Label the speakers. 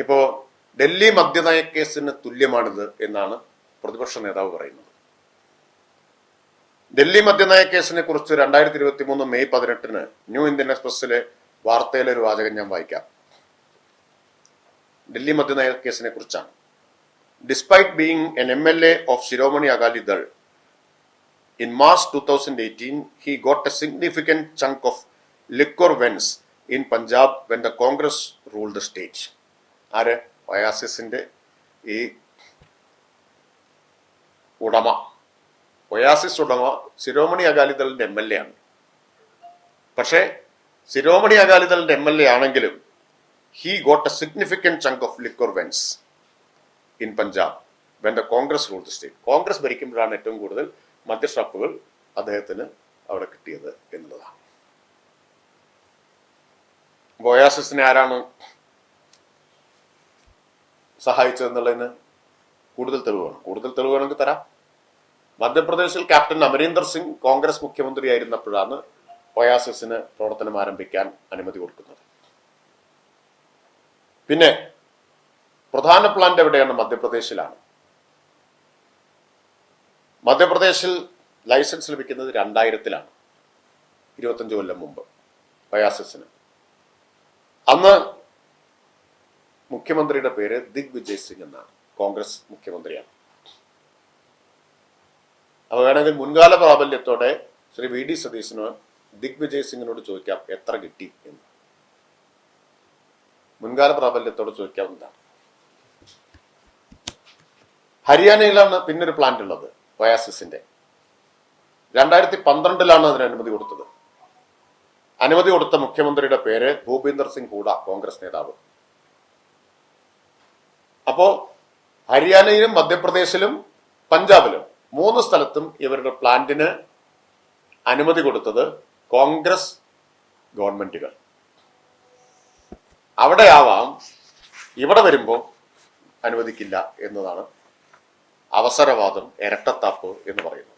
Speaker 1: ഇപ്പോ ഡൽഹി മദ്യനയ കേസിന് തുല്യമാണിത് എന്നാണ് പ്രതിപക്ഷ നേതാവ് പറയുന്നത്. ഡൽഹി മദ്യനയ കേസിനെ കുറിച്ച് രണ്ടായിരത്തി ഇരുപത്തി മൂന്ന് മെയ് പതിനെട്ടിന് ന്യൂ ഇന്ത്യൻ എക്സ്പ്രസിലെ വാർത്തയിലെ ഒരു വാചകം ഞാൻ വായിക്കാം. ഡൽഹി മദ്യനയ കേസിനെ കുറിച്ചാണ്. Despite being an M L A of Shiromani in March two thousand eighteen he got a significant chunk of liquor vends in Punjab when the Congress rule the state ആര്? ഒയാസിസിന്റെ ഈ ഉടമ. ഒയാസിസ് ഉടമ ശിരോമണി അകാലിദളിന്റെ എം എൽ എ ആണ്. പക്ഷേ ശിരോമണി അകാലിദളിന്റെ M L A ആണെങ്കിലും he got a significant chunk of liquor vends in Punjab when the Congress rule the state Congress ഭരിക്കുമ്പോഴാണ് ഏറ്റവും കൂടുതൽ മദ്യഷാപ്പുകൾ അദ്ദേഹത്തിന് അവിടെ കിട്ടിയത് എന്നുള്ളതാണ്. ഒയാസിസിനെ ആരാണ് സഹായിച്ചതെന്നുള്ളതിന് കൂടുതൽ തെളിവാണ് കൂടുതൽ തെളിവ് വേണമെങ്കിൽ തരാം. മധ്യപ്രദേശിൽ ക്യാപ്റ്റൻ അമരീന്ദർ സിംഗ് കോൺഗ്രസ് മുഖ്യമന്ത്രിയായിരുന്നപ്പോഴാണ് ഒയാസിസിന് പ്രവർത്തനം ആരംഭിക്കാൻ അനുമതി കൊടുക്കുന്നത്. പിന്നെ പ്രധാന പ്ലാന്റ് എവിടെയാണ്? മധ്യപ്രദേശിലാണ്. മധ്യപ്രദേശിൽ ലൈസൻസ് ലഭിക്കുന്നത് രണ്ടായിരത്തിലാണ്. ഇരുപത്തഞ്ച് കൊല്ലം മുമ്പ് ഒയാസിസിന്. അന്ന് മുഖ്യമന്ത്രിയുടെ പേര് ദിഗ്വിജയ് സിംഗ് എന്നാണ്. കോൺഗ്രസ് മുഖ്യമന്ത്രിയാണ്. അപ്പൊ വേണമെങ്കിൽ മുൻകാല പ്രാബല്യത്തോടെ ശ്രീ വി ഡി സതീശന് ദിഗ് വിജയ് സിംഗിനോട് ചോദിക്കാം എത്ര കിട്ടി എന്ന്. മുൻകാല പ്രാബല്യത്തോട് ചോദിക്കാവുന്നതാണ് ഹരിയാനയിലാണ് പിന്നൊരു പ്ലാന്റ് ഉള്ളത് ഒയാസിസിന്റെ രണ്ടായിരത്തി പന്ത്രണ്ടിലാണ് അതിന് അനുമതി കൊടുത്തത്. അനുമതി കൊടുത്ത മുഖ്യമന്ത്രിയുടെ പേര് ഭൂപീന്ദർ സിംഗ് ഹൂഡ കോൺഗ്രസ് നേതാവ്. അപ്പോ ഹരിയാനയിലും മധ്യപ്രദേശിലും പഞ്ചാബിലും മൂന്ന് സ്ഥലത്തും ഇവരുടെ പ്ലാന്റിന് അനുമതി കൊടുത്തത് കോൺഗ്രസ് ഗവൺമെന്റുകൾ. അവിടെ ആവാം ഇവിടെ വരുമ്പോൾ അനുവദിക്കില്ല എന്നതാണ് അവസരവാദം ഇരട്ടത്താപ്പ് എന്ന് പറയുന്നത്.